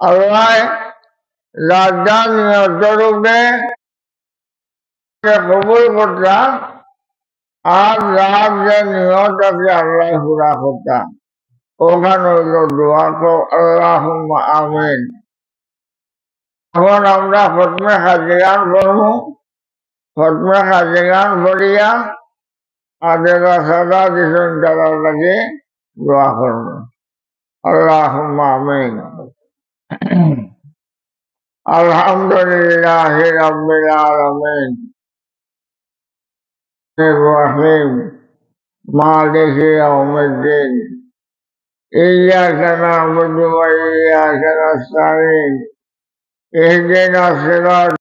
আল্লাহ রাজা নিয়ত রূপে কবুল করতাম আর রাত যে নিয়ত আল্লাহ পুরা করতাম ওখানে আল্লাহ আমিন। এখন আমরা ফতমে খাজিগান করব ফতমে খাজিগান করিয়া আদেরা সাদা তারা লাগে দোয়া করব। আল্লাহ আমিন। अल्हम्दुलिल्लाह रब्बिल आलमीन रहीम मालिक यौमिद्दीन इय्याक नअबुदु व इय्याक नस्तa'ीन इहदिना सिरात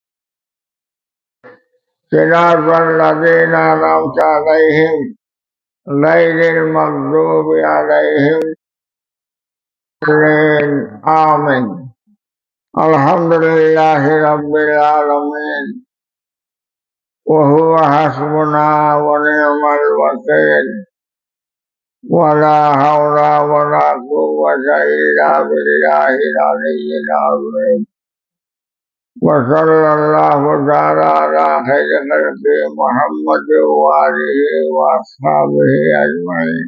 صراط الذين أنعمت عليهم غير المغضوب عليهم آمين الحمد لله رب العالمين وهو حسبنا ونعم الوكيل ولا حول ولا قوة إلا بالله العلي العظيم وصلى الله تعالى على خير خلقه محمد وآله وأصحابه أجمعين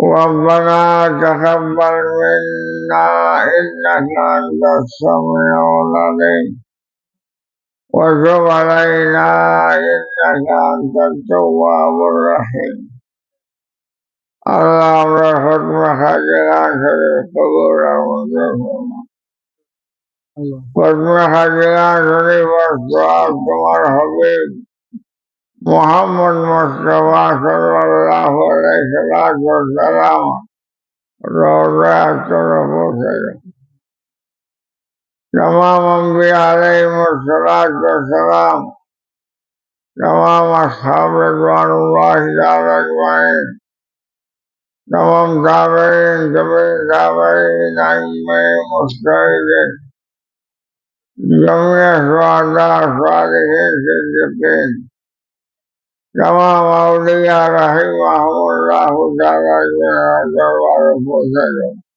ربنا تقبل منا إنك أنت السميع العليم. وتب علينا إنك أنت التواب الرحيم. اللهم ارحم حجنا في القبور المجرمين وارحم حجنا في الصلاة والحبيب মোহাম্মদ মোস্তফা সাল্লাহ সালাম রওজায় চলে পৌঁছে জমিয়া সুহাদা সালেহীন সিদ্দিকীন। شهداء صالحين صديقين تمام أولياء رحمهم الله تعالى جل وعلا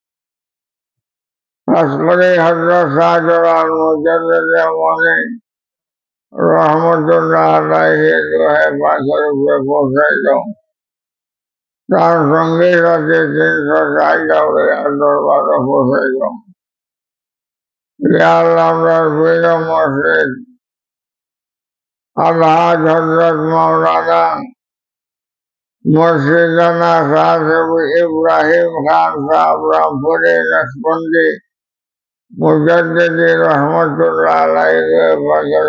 আসমানি হজরত শাহজালাল মুজাদ্দিদ আমলে রহমতুল্লাহ আলাইহি দোহে পাথর উপরে পৌঁছাইল তার সঙ্গে সাথে তিনশো ষাট দরবারে পৌঁছাইল আল্লাহ বীর মসজিদ আল্লাহ হজরত মাওলানা মসজিদানা সাহেব ইব্রাহিম খান সাহেব রামপুরে নসবন্দি মুজাদ্দিদি রহমতুল্লাহ আলাইহি বাজার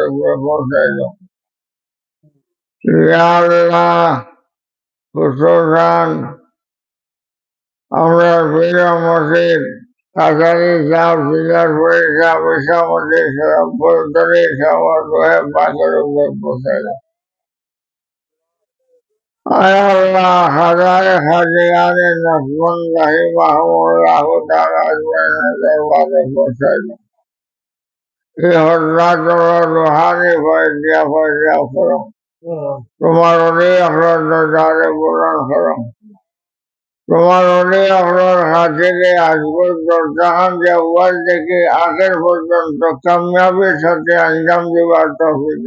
আমরা বীর মসজিদ উপরে আল্লাহ হাজারে দরবারে এই রুহানি ফয়দিয়া ফয়দিয়া করো তোমার পূরণ করো তোমার অলি আপনার হাজিরে আজ পর্যন্ত যে ওয়াজ থেকে আগের পর্যন্ত সাথে আঞ্জাম তফিক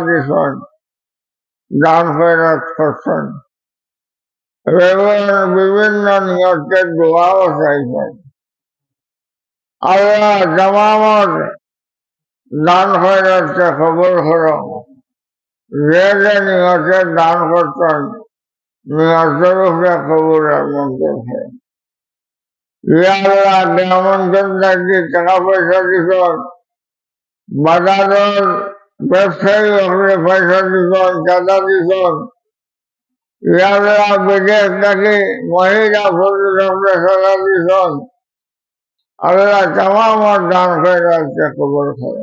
দিছেন দান বিভিন্ন নিয়তে দোয়াও চাইছেন। আল্লাহ, জামামত দান খয়রাতকে খবর করো যে যে নিয়তে দান করছেন নিয়তের উপরে খবরের মধ্যে আল্লাহ আমন্ত্রণ থাকছে টাকা পয়সা দিছন বাজারের ব্যবসায়ী হলে পয়সা দিছন চাঁদা দিছন যারা বিদেশ থেকে মহিলা পর্যটকরা সারা দিচ্ছেন আল্লাহ তামাম দান করে রাখছে কবর করে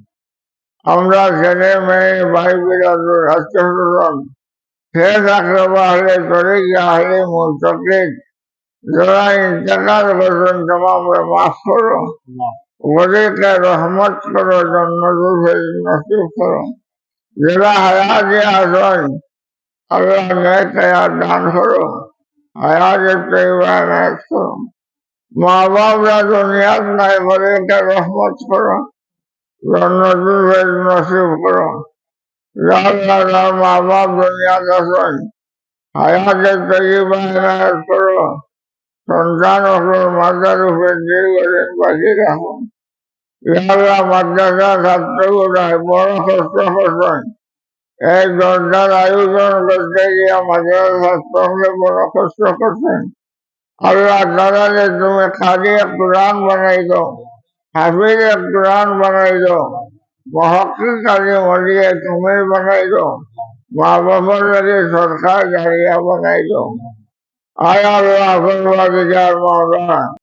আমরা ছেলে মেয়ে ভাই বিরাজুর আত্মীয় শেষ আক্রমা হলে চলে গিয়ে হলে মুন্তকিদ যারা ইন্তকাল করছেন তোমাকে মাফ করো। ওদেরকে রহমত করো জন্ম নসিব করো। যারা হায়াতে আসেন আল্লাহ হায়াত দান করো। হায়াতে নেক করো। মা বাপরা দুনিয়াত নাই, ওদেরকে রহমত করো। জন্ম নসিব করো আল্লাহ মা বাপ দুনিয়াত আসেন হায়াতে তৈবা নেক করো সন্তান ওপর মাথার উপরে করে বাকি রাখো মাদ্রাসা ছাত্রগুলাই বড় কষ্ট করছেন এই দরজার আয়োজন করতে গিয়ে মাদ্রাসা ছাত্রকে বড় কষ্ট করছেন আল্লাহ তারালে তুমি খালি কোরআন বানাই দো হাফিজ কোরআন বানাই দো মহকিক কাজে মরিয়ে তুমি বানাই দো মা বাবার কাছে সরকার জারিয়া বানাই দো আয় আল্লাহ ফরমাদিগার মাওলানা